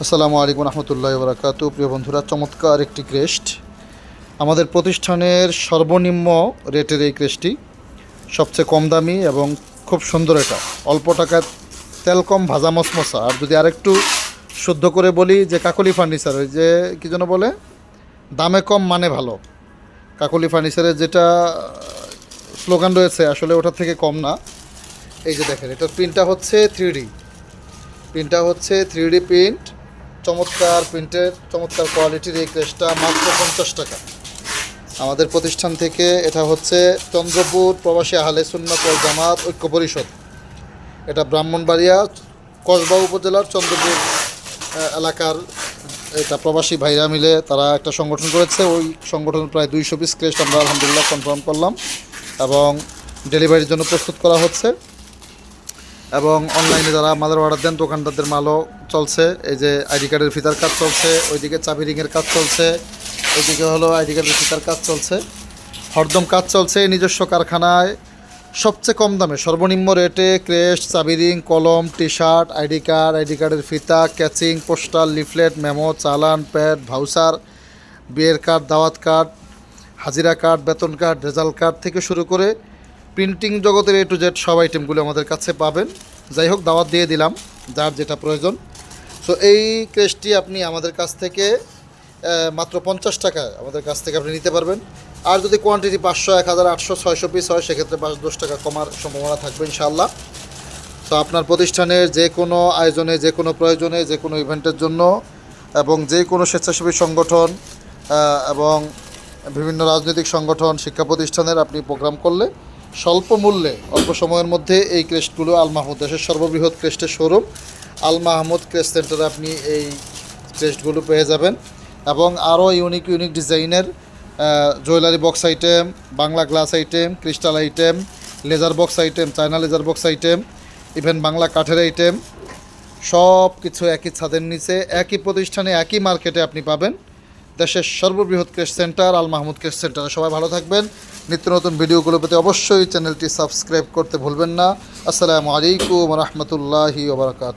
আসসালামু আলাইকুম রহমতুল্লাহ বরাকাত প্রিয় বন্ধুরা, চমৎকার একটি ক্রেস্ট। আমাদের প্রতিষ্ঠানের সর্বনিম্ন রেটের এই ক্রেস্টটি সবচেয়ে কম দামি এবং খুব সুন্দর এটা। অল্প টাকায় তেল কম, ভাজা মশমশা আর যদি আরেকটু শুদ্ধ করে বলি, যে কাকলি ফার্নিচার, ওই যে কী যেন বলে? দামে কম মানে ভালো। কাকলি ফার্নিচারের যেটা স্লোগান রয়েছে, আসলে ওটার থেকে কম না। এই যে দেখেন, এটার প্রিন্টটা হচ্ছে থ্রি ডি প্রিন্টটা হচ্ছে থ্রি ডি প্রিন্ট। চমৎকার প্রিন্টের চমৎকার কোয়ালিটির এই ক্রেসটা মাত্র পঞ্চাশ টাকা। আমাদের প্রতিষ্ঠান থেকে এটা হচ্ছে চন্দ্রপুর প্রবাসী আহলে সুন্নাত জামাত ঐক্য পরিষদ। এটা ব্রাহ্মণবাড়িয়া, কসবা উপজেলার চন্দ্রপুর এলাকার এটা প্রবাসী ভাইরা মিলে তারা একটা সংগঠন করেছে। ওই সংগঠন প্রায় দুইশো পিস ক্রেস্ট আমরা আলহামদুলিল্লাহ কনফার্ম করলাম এবং ডেলিভারির জন্য প্রস্তুত করা হচ্ছে। এবং অনলাইনে যারা আমাদের অর্ডার দেন, দোকানদারদের মালও চলছে। এই যে আইডি কার্ডের ফিতার কাজ চলছে, ওইদিকে চাবি রিংয়ের কাজ চলছে, ওইদিকে হলো আইডি কার্ডের ফিতার কাজ চলছে। হরদম কাজ চলছে নিজস্ব কারখানায়। সবচেয়ে কম দামে, সর্বনিম্ন রেটে ক্রেস্ট চাবি রিং কলম T shirt ID card ID কার্ডের ফিতা ক্যাচিং পোস্টাল লিফলেট মেমো চালান প্যাড ভাউচার বিয়ের কার্ড দাওয়াত কার্ড হাজিরা কার্ড বেতন কার্ড রেজাল্ট কার্ড থেকে শুরু করে প্রিন্টিং জগতের এ টু জেড সব আইটেমগুলো আমাদের কাছে পাবেন। যাই হোক, দাওয়াত দিয়ে দিলাম, যার যেটা প্রয়োজন। সো এই ক্রেসটি আপনি আমাদের কাছ থেকে মাত্র পঞ্চাশ টাকা আমাদের কাছ থেকে আপনি নিতে পারবেন। আর যদি কোয়ান্টিটি পাঁচশো, এক হাজার, আটশো, ছয়শো পিস হয়, সেক্ষেত্রে পাঁচ দশ টাকা কমার সম্ভাবনা থাকবে, ইনশাআল্লাহ। তো আপনার প্রতিষ্ঠানের যে কোনো আয়োজনে, যে কোনো প্রয়োজনে, যে কোনো ইভেন্টের জন্য এবং যে কোনো স্বেচ্ছাসেবী সংগঠন এবং বিভিন্ন রাজনৈতিক সংগঠন, শিক্ষা প্রতিষ্ঠানের আপনি প্রোগ্রাম করলে স্বল্প মূল্যে, অল্প সময়ের মধ্যে এই ক্রেস্টগুলো আল মাহমুদ দেশের সর্ববৃহৎ ক্রেস্টের শোরুম। আল মাহমুদ ক্রেস্ট সেন্টারে আপনি এই ক্রেস্টগুলো পেয়ে যাবেন এবং আরও ইউনিক ইউনিক ডিজাইনের jewellery box item, Bangla glass item, crystal item, laser box item, China laser box item, even Bangla কাঠের আইটেম সব কিছু একই ছাদের নিচে, একই প্রতিষ্ঠানে, একই মার্কেটে আপনি পাবেন। দেশের সর্ববৃহৎ creche centre, Al Mahmud creche সেন্টারে সবাই ভালো থাকবেন। নিত্য নতুন ভিডিওগুলো পেতে অবশ্যই চ্যানেলটি সাবস্ক্রাইব করতে ভুলবেন না। আসসালামু আলাইকুম রহমতুল্লাহি ওবরাকাত